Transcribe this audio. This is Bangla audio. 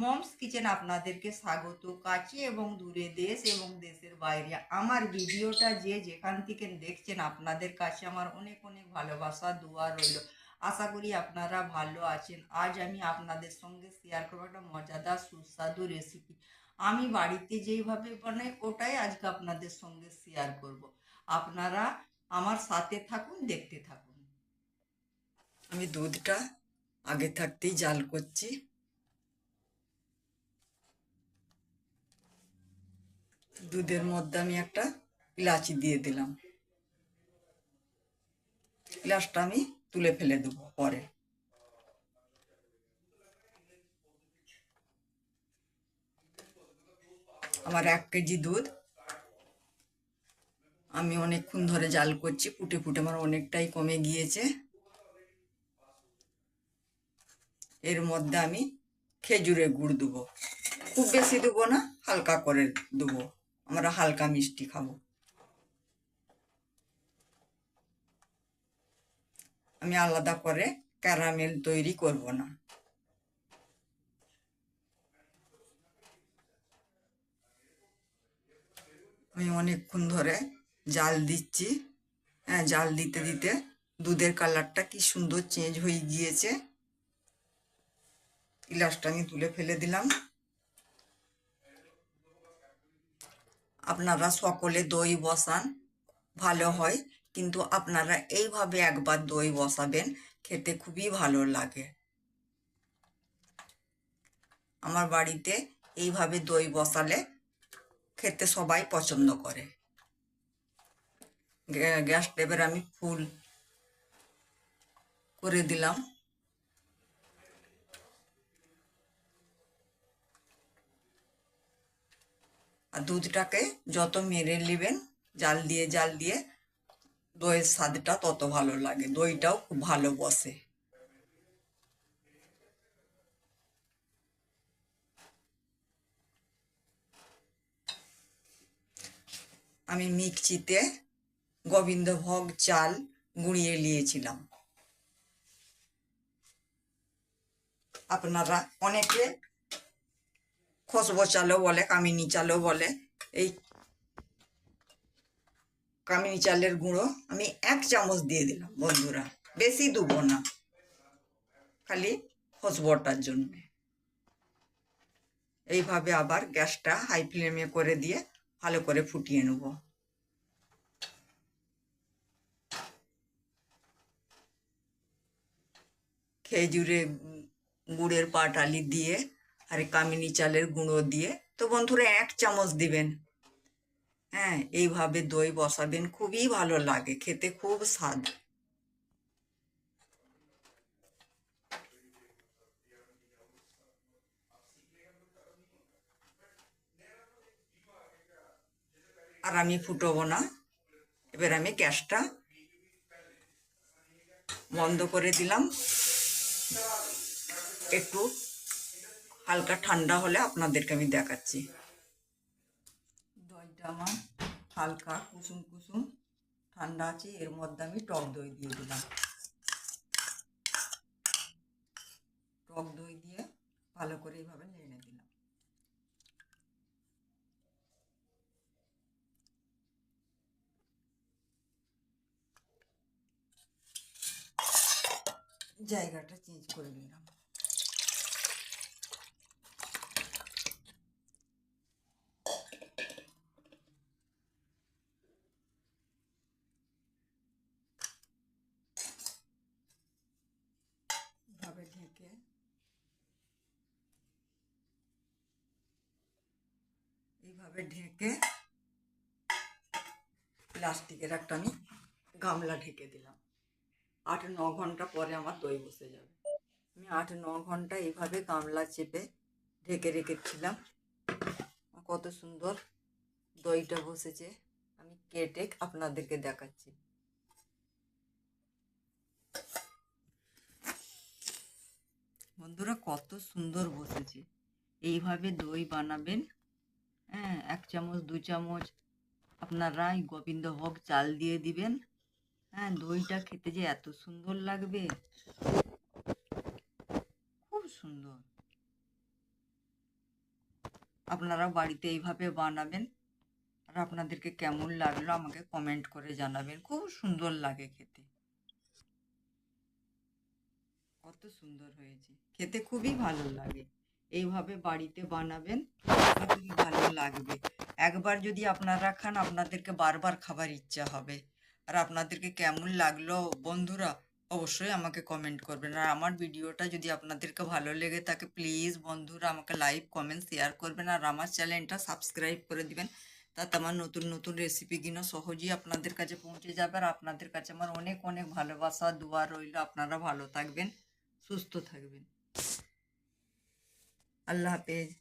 মমস কিচেন আপনাদেরকে স্বাগত। কাছে এবং দূরে দেশ এবং দেশের বাইরে। আমার ভিডিওটা যে যেখান থেকে দেখছেন আপনাদের কাছে আমার অনেক অনেক ভালোবাসা, দোয়া রইল। আশা করি আপনারা ভালো আছেন। আজ আমি আপনাদের সঙ্গে শেয়ার করব একটা মজাদার, সুস্বাদু রেসিপি আমি বাড়িতে যেইভাবে বানাই, ওটাই আজকে আপনাদের সঙ্গে শেয়ার করব। আপনারা আমার সাথে থাকুন, দেখতে থাকুন। আমি দুধটা আগে থাকতেই জাল করছি। দুধের মধ্যে আমি একটা ইলাচি দিয়ে দিলাম। ইলাচটা আমি তুলে ফেলে দেবো পরে। আমার এক কেজি দুধ আমি অনেকক্ষণ ধরে জাল করছি, ফুটে ফুটে আমার অনেকটাই কমে গিয়েছে। এর মধ্যে আমি খেজুরে গুড় দেবো। খুব বেশি দেবো না, হালকা করে দেবো। আমরা হালকা মিষ্টি খাব। আমি আলাদা করে ক্যারামেল তৈরি করব না। আমি অনেকক্ষণ ধরে জাল দিচ্ছি। হ্যাঁ জাল দিতে দিতে দুধের কালারটা কি সুন্দর চেঞ্জ হয়ে গিয়েছে। ইলাচটা আমি তুলে ফেলে দিলাম। আপনারা সকলে দই বসান ভালো হয়। কিন্তু আপনারা এইভাবে একবার দই বসাবেন খেতে খুবই ভালো লাগে। আমার বাড়িতে এইভাবে দই বসালে খেতে সবাই পছন্দ করে। গ্যা- গ্যাস টেপের আমি ফুল করে দিলাম। দুধটাকে যত মেরে নেবেন, জাল দিয়ে জাল দিয়ে, দইয়ের স্বাদটা তত ভালো লাগে। দইটাও খুব ভালো বসে। আমি মিক্সিতে গোবিন্দভোগ চাল গুঁড়িয়ে নিয়েছিলাম। আপনারা অনেকে খসবো চালও বলে, কামিনী চালও বলে। এই কামিনী চালের গুঁড়ো আমি এক চামচ দিয়ে দিলাম, বন্ধুরা। বেশি দেবো না, খালি খসবোটার জন্য। এইভাবে আবার গ্যাসটা হাই ফ্লেমে করে দিয়ে ভালো করে ফুটিয়ে নেব। খেজুরে গুড়ের পাটালি দিয়ে আর কামিনী চালের গুঁড়ো দিয়ে। তো বন্ধুরা, এক চামচ দিবেন। হ্যাঁ এইভাবে দই বসাবেন, খুবই ভালো লাগে, খেতে খুব স্বাদ। আর আমি ফুটবো না। এবার আমি গ্যাসটা বন্ধ করে দিলাম। একটু হালকা ঠান্ডা হলে আপনাদেরকে আমি দেখাচ্ছি। দইটা আমার হালকা কুসুম কুসুম ঠান্ডা আছে, এর মধ্যে আমি টক দই দিয়ে দিলাম। টক দই দিয়ে ভালো করে এইভাবে নেড়ে দিলাম। জায়গাটা চেঞ্জ করে নিলাম ভাবে ঢেকে এইভাবে ঢেকে প্লাস্টিকের একটা আমি গামলা ঢেকে দিলাম। আট, ন ঘণ্টা পরে আমার দই বসে যাবে। আমি আট, ন ঘণ্টা এইভাবে গামলা চেপে ঢেকে রেখেছিলাম। কত সুন্দর দইটা বসেছে। আমি কেটে আপনাদেরকে দেখাচ্ছি। বন্ধুরা, কত সুন্দর বসেছে। এইভাবে দই বানাবেন হ্যাঁ এক চামচ, দু চামচ আপনারা গোবিন্দভোগ চাল দিয়ে দিবেন। হ্যাঁ দইটা খেতে যে এত সুন্দর লাগবে। খুব সুন্দর। আপনারা বাড়িতে এইভাবে বানাবেন আর আপনাদেরকে কেমন লাগল আমাকে কমেন্ট করে জানাবেন। খুব সুন্দর লাগে খেতে। কত সুন্দর হয়েছে। খেতে খুবই ভালো লাগে। এইভাবে বাড়িতে বানাবেন খুবই ভালো লাগবে। একবার যদি আপনারা খান, আপনাদেরকে বারবার খাবার ইচ্ছা হবে। আর আপনাদেরকে কেমন লাগল বন্ধুরা, অবশ্যই আমাকে কমেন্ট করবেন। আর আমার ভিডিওটা যদি আপনাদেরকে ভালো লেগে থাকে প্লিজ বন্ধুরা আমাকে লাইক কমেন্ট শেয়ার করবেন। আর আমার চ্যানেলটা সাবস্ক্রাইব করে দিবেন। তাতে আমার নতুন নতুন রেসিপিগুলো সহজেই আপনাদের কাছে পৌঁছে যাবে। আর আপনাদের কাছে আমার অনেক অনেক ভালোবাসা, দোয়া রইল। আপনারা ভালো থাকবেন, সুস্থ থাকবেন। अल्लाह हाफिज़।